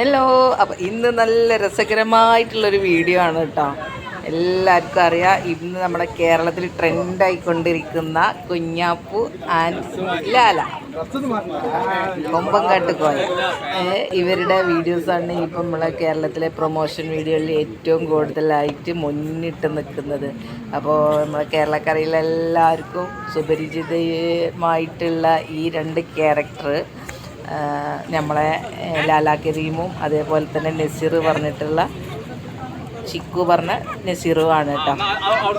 Hello അപ്പം ഇന്ന് നല്ല രസകരമായിട്ടുള്ളൊരു വീഡിയോ ആണ് കേട്ടോ എല്ലാവർക്കും അറിയാം ഇന്ന് നമ്മുടെ കേരളത്തിൽ ട്രെൻഡ് ആയിക്കൊണ്ടിരിക്കുന്ന കുഞ്ഞാപ്പു ആൻഡ് ലാല. കൊമ്പങ്കാട്ട് കോയ. ഇവരുടെ വീഡിയോസാണ് ഇപ്പം നമ്മളെ കേരളത്തിലെ പ്രൊമോഷൻ വീഡിയോയിൽ ഏറ്റവും കൂടുതലായിട്ട് മുന്നിട്ട് നിൽക്കുന്നത്. അപ്പോൾ നമ്മളെ കേരളക്കരയിലെല്ലാവർക്കും സുപരിചിതമായിട്ടുള്ള ഈ രണ്ട് ക്യാരക്ടർ നമ്മളെ ലാലാ കരീമും അതേപോലെ തന്നെ നസീർ പറഞ്ഞിട്ടുള്ള ചിക്കു പറഞ്ഞ നസീറുമാണ് കേട്ടോ.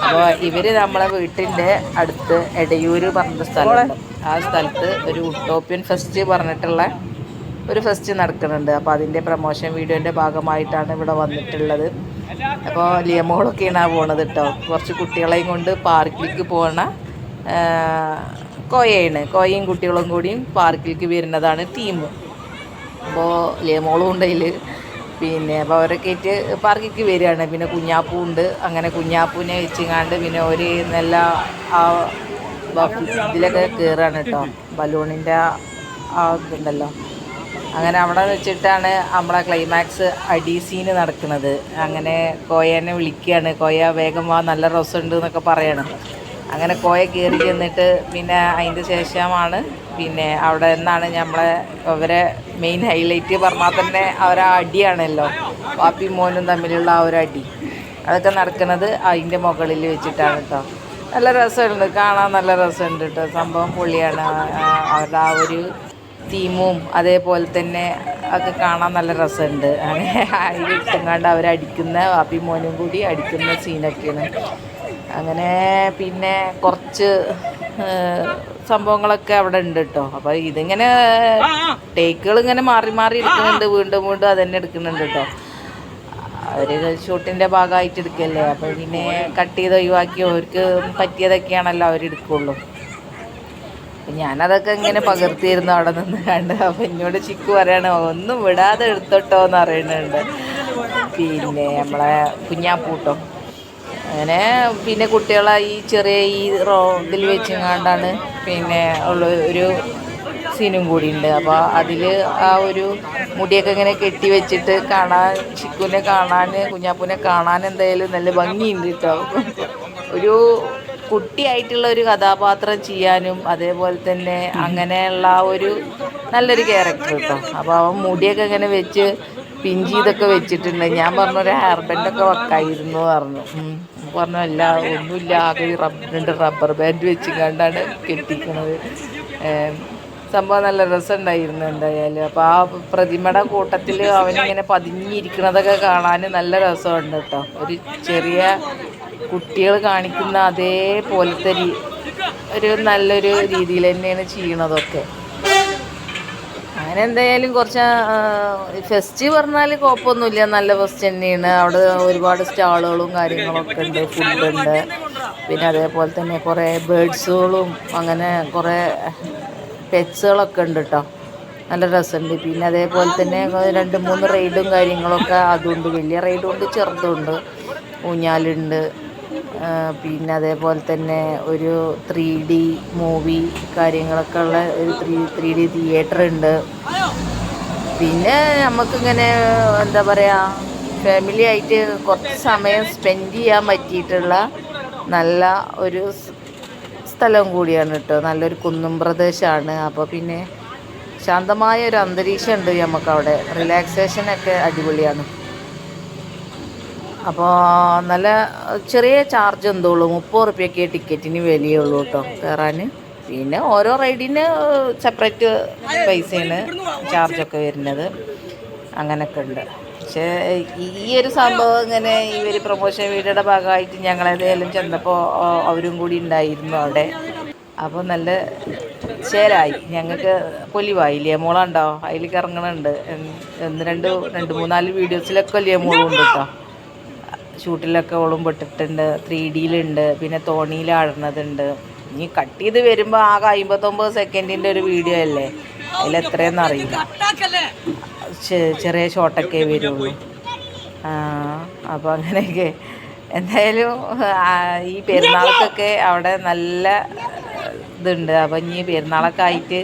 അപ്പോൾ ഇവർ നമ്മളെ വീട്ടിന്റെ അടുത്ത് എടയൂർ പറഞ്ഞ സ്ഥലമുണ്ട്. ആ സ്ഥലത്ത് ഒരു ഉട്ടോപ്യൻ ഫെസ്റ്റ് പറഞ്ഞിട്ടുള്ള ഒരു ഫെസ്റ്റ് നടക്കുന്നുണ്ട്. അപ്പോൾ അതിന്റെ പ്രൊമോഷൻ വീഡിയോന്റെ ഭാഗമായിട്ടാണ് ഇവിടെ വന്നിട്ടുള്ളത്. അപ്പോൾ ലിയമോളൊക്കെയാണ് പോണത് കേട്ടോ. കുറച്ച് കുട്ടികളെയും കൊണ്ട് പാർക്കിലേക്ക് പോകണ കോയയാണ്. കോയയും കുട്ടികളും കൂടിയും പാർക്കിലേക്ക് വരുന്നതാണ് ടീം അപ്പോൾ ലേമോളും ഉണ്ട് അതിൽ പിന്നെ അപ്പോൾ അവരൊക്കെ ആയിട്ട് പാർക്കിലേക്ക് വരികയാണ്. പിന്നെ കുഞ്ഞാപ്പൂ ഉണ്ട്. അങ്ങനെ കുഞ്ഞാപ്പൂനെ വെച്ചിങ്ങാണ്ട് പിന്നെ ഒരു നല്ല ആ ഇതിലൊക്കെ കയറാണ് കേട്ടോ. ബലൂണിന്റെ ആ ഇതുണ്ടല്ലോ. അങ്ങനെ അവിടെ വെച്ചിട്ടാണ് നമ്മളെ ക്ലൈമാക്സ് അടി സീന് നടക്കുന്നത്. അങ്ങനെ കോയനെ വിളിക്കുകയാണ് കോയ വേഗം വാ. നല്ല രസമുണ്ട് എന്നൊക്കെ പറയണം. അങ്ങനെ കോയ കയറി ചെന്നിട്ട് പിന്നെ അതിന്റെ ശേഷമാണ് പിന്നെ അവിടെ നിന്നാണ് നമ്മളെ അവരെ മെയിൻ ഹൈലൈറ്റ് പറഞ്ഞാൽ തന്നെ അവരെ അടിയാണല്ലോ. പാപ്പി മോനും തമ്മിലുള്ള ആ ഒരു അടി. അതൊക്കെ നടക്കുന്നത് അതിന്റെ മുകളിൽ വെച്ചിട്ടാണ് കേട്ടോ. നല്ല രസമുണ്ട് കാണാൻ നല്ല രസമുണ്ട് കേട്ടോ. സംഭവം പൊളിയാണ്. അവരുടെ ആ ഒരു തീമും അതേപോലെ തന്നെ ഒക്കെ കാണാൻ നല്ല രസമുണ്ട്. അങ്ങനെ അതിൽ ഇട്ടും കണ്ട് അവരടിക്കുന്ന വാപ്പി മോനും കൂടി അടിക്കുന്ന സീനൊക്കെയാണ് അങ്ങനെ പിന്നെ കുറച്ച് സംഭവങ്ങളൊക്കെ അവിടെ ഉണ്ട് കേട്ടോ അപ്പോൾ ഇതിങ്ങനെ ടേക്കുകൾ ഇങ്ങനെ മാറി മാറി എടുക്കുന്നുണ്ട് വീണ്ടും വീണ്ടും അതന്നെ എടുക്കുന്നുണ്ട് കേട്ടോ അവർ ഷൂട്ടിന്റെ ഭാഗമായിട്ട് എടുക്കല്ലേ? അപ്പോൾ പിന്നെ കട്ട് ചെയ്ത് ഒഴിവാക്കി അവർക്ക് പറ്റിയതൊക്കെയാണല്ലോ അവരെടുക്കുള്ളൂ അപ്പം ഞാനതൊക്കെ ഇങ്ങനെ പകർത്തിയിരുന്നു അവിടെ നിന്ന് കണ്ട്. അപ്പം എന്നോട് ചിക്കു പറയണ ഒന്നും വിടാതെ എടുത്തോട്ടോ എന്ന് പറയുന്നുണ്ട്. പിന്നെ നമ്മളെ കുഞ്ഞാപ്പൂട്ടോ. അങ്ങനെ പിന്നെ കുട്ടികളെ ഈ ചെറിയ ഈ റോ ഇതിൽ വെച്ചെങ്ങാണ്ടാണ് പിന്നെ ഉള്ള ഒരു സീനും കൂടി ഉണ്ട് അപ്പോൾ അതിൽ ആ ഒരു മുടിയൊക്കെ ഇങ്ങനെ കെട്ടി വെച്ചിട്ട് കാണാൻ ചിക്കുനെ കാണാൻ കുഞ്ഞാപ്പൂനെ കാണാൻ എന്തായാലും നല്ല ഭംഗിയുണ്ട് കേട്ടോ ഒരു കുട്ടിയായിട്ടുള്ള ഒരു കഥാപാത്രം ചെയ്യാനും അതേപോലെ തന്നെ അങ്ങനെയുള്ള ഒരു നല്ലൊരു ക്യാരക്ടർ കേട്ടോ അപ്പോൾ അവൻ മുടിയൊക്കെ ഇങ്ങനെ വെച്ച് പിഞ്ചി ഇതൊക്കെ വെച്ചിട്ടുണ്ട്. ഞാൻ പറഞ്ഞു ഒരു ഹെയർ ബാൻഡൊക്കെ വെക്കായിരുന്നു പറഞ്ഞു. പറഞ്ഞു അല്ല ഒന്നുമില്ല ആകെ രണ്ട് റബ്ബർ ബാൻഡ് വെച്ച് കണ്ടാണ് കെട്ടിക്കണത് സംഭവം നല്ല രസമുണ്ടായിരുന്നു എന്തായാലും. അപ്പോൾ ആ പ്രതിമയുടെ കൂട്ടത്തിൽ അവനിങ്ങനെ പതിഞ്ഞിരിക്കണതൊക്കെ കാണാൻ നല്ല രസമുണ്ട് കേട്ടോ ഒരു ചെറിയ കുട്ടികൾ കാണിക്കുന്ന അതേപോലത്തെ ഒരു നല്ലൊരു രീതിയിൽ തന്നെയാണ് ചെയ്യണതൊക്കെ. അങ്ങനെ എന്തായാലും കുറച്ച് ഫെസ്റ്റ് പറഞ്ഞാൽ കുഴപ്പമൊന്നുമില്ല. നല്ല ഫെസ്റ്റ് തന്നെയാണ്. അവിടെ ഒരുപാട് സ്റ്റാളുകളും കാര്യങ്ങളൊക്കെ ഉണ്ട്. ഫുഡുണ്ട് പിന്നെ അതേപോലെ തന്നെ കുറേ ബേഡ്സുകളും അങ്ങനെ കുറേ പെറ്റ്സുകളൊക്കെ ഉണ്ട് കേട്ടോ നല്ല രസമുണ്ട്. പിന്നെ അതേപോലെ തന്നെ രണ്ട് മൂന്ന് റൈഡും കാര്യങ്ങളൊക്കെ അതുണ്ട്. വലിയ റൈഡും ഉണ്ട് ചെറുതുണ്ട് ഊഞ്ഞാലുണ്ട്. പിന്നെ അതേപോലെ തന്നെ ഒരു ത്രീ ഡി മൂവി കാര്യങ്ങളൊക്കെ ഉള്ള ഒരു ത്രീ ത്രീ ഡി തിയേറ്റർ ഉണ്ട്. പിന്നെ നമുക്കിങ്ങനെ എന്താ പറയുക ഫാമിലി ആയിട്ട് കുറച്ച് സമയം സ്പെൻഡ് ചെയ്യാൻ പറ്റിയിട്ടുള്ള നല്ല ഒരു സ്ഥലം കൂടിയാണ് കേട്ടോ. നല്ലൊരു കുന്നും പ്രദേശമാണ് അപ്പോൾ പിന്നെ ശാന്തമായ ഒരു അന്തരീക്ഷം ഉണ്ട് നമുക്കവിടെ. റിലാക്സേഷനൊക്കെ അടിപൊളിയാണ്. അപ്പോൾ നല്ല ചെറിയ ചാർജ് എന്തുള്ളൂ മുപ്പത് റുപ്യൊക്കെ ടിക്കറ്റിന് വിലയുള്ളൂ കേട്ടോ കയറാൻ പിന്നെ ഓരോ റൈഡിന് സെപ്പറേറ്റ് പൈസയാണ് ചാർജൊക്കെ വരുന്നത്. അങ്ങനെയൊക്കെ ഉണ്ട്. പക്ഷേ ഈ ഒരു സംഭവം ഇങ്ങനെ ഈ ഒരു പ്രൊമോഷൻ വീഡിയോയുടെ ഭാഗമായിട്ട് ഞങ്ങളേതായാലും ചെന്നപ്പോൾ അവരും കൂടി ഉണ്ടായിരുന്നു അവിടെ. അപ്പോൾ നല്ല ചേലായി. ഞങ്ങൾക്ക് പൊലിവായി ലിയമോളുണ്ടോ അതിലേക്ക് ഇറങ്ങണുണ്ട്. ഒന്ന് രണ്ട് രണ്ട് മൂന്നാൽ വീഡിയോസിലൊക്കെ ലിയമോളും മോളുണ്ട് കേട്ടോ? ഷൂട്ടിലൊക്കെ ഓളും പെട്ടിട്ടുണ്ട് ത്രീ ഡിയിലുണ്ട് പിന്നെ തോണിയിലാടുന്നതുണ്ട് ഇനി കട്ട് ചെയ്ത് വരുമ്പോൾ ആകെ അമ്പത്തൊമ്പത് സെക്കൻഡിന്റെ ഒരു വീഡിയോ അല്ലേ? അതിൽ എത്രയെന്ന് അറിയില്ല. ചെറിയ ഷോട്ടൊക്കെ വരുള്ളൂ. അപ്പോൾ അങ്ങനെയൊക്കെ. എന്തായാലും ഈ പെരുന്നാൾക്കൊക്കെ അവിടെ നല്ല ഇതുണ്ട്. അപ്പം ഇനി പെരുന്നാളൊക്കെ ആയിട്ട്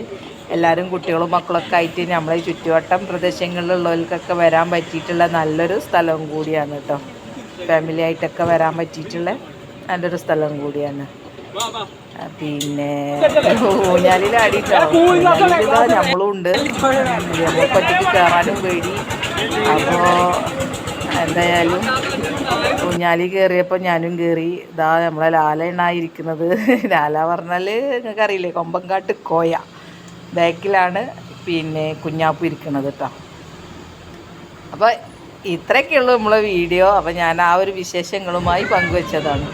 എല്ലാവരും കുട്ടികളും മക്കളൊക്കെ ആയിട്ട് നമ്മളെ ചുറ്റുവട്ടം പ്രദേശങ്ങളിലുള്ളവർക്കൊക്കെ വരാൻ പറ്റിയിട്ടുള്ള നല്ലൊരു സ്ഥലം കൂടിയാണ് കേട്ടോ ഫാമിലി ആയിട്ടൊക്കെ വരാൻ പറ്റിയിട്ടുള്ള നല്ലൊരു സ്ഥലം കൂടിയാണ്. പിന്നെ ഊഞ്ഞാലിൽ ആടിയിട്ടാണ് നമ്മളും ഉണ്ട്. പറ്റിക്ക് കയറാനും പേടി. അപ്പോൾ എന്തായാലും ഊഞ്ഞാലി കയറിയപ്പോൾ ഞാനും കയറി ഇതാ നമ്മളെ ലാലണ്ണായിരിക്കുന്നത് ലാല പറഞ്ഞാൽ നിങ്ങൾക്ക് അറിയില്ലേ കൊമ്പങ്കാട്ട് കോയ. ബാക്കിലാണ് പിന്നെ കുഞ്ഞാപ്പ് ഇരിക്കുന്നത് കേട്ടോ അപ്പോൾ ഇത്രയൊക്കെയുള്ളൂ നമ്മളെ വീഡിയോ. അപ്പോൾ ഞാൻ ആ ഒരു വിശേഷങ്ങളുമായി പങ്കുവെച്ചതാണ്.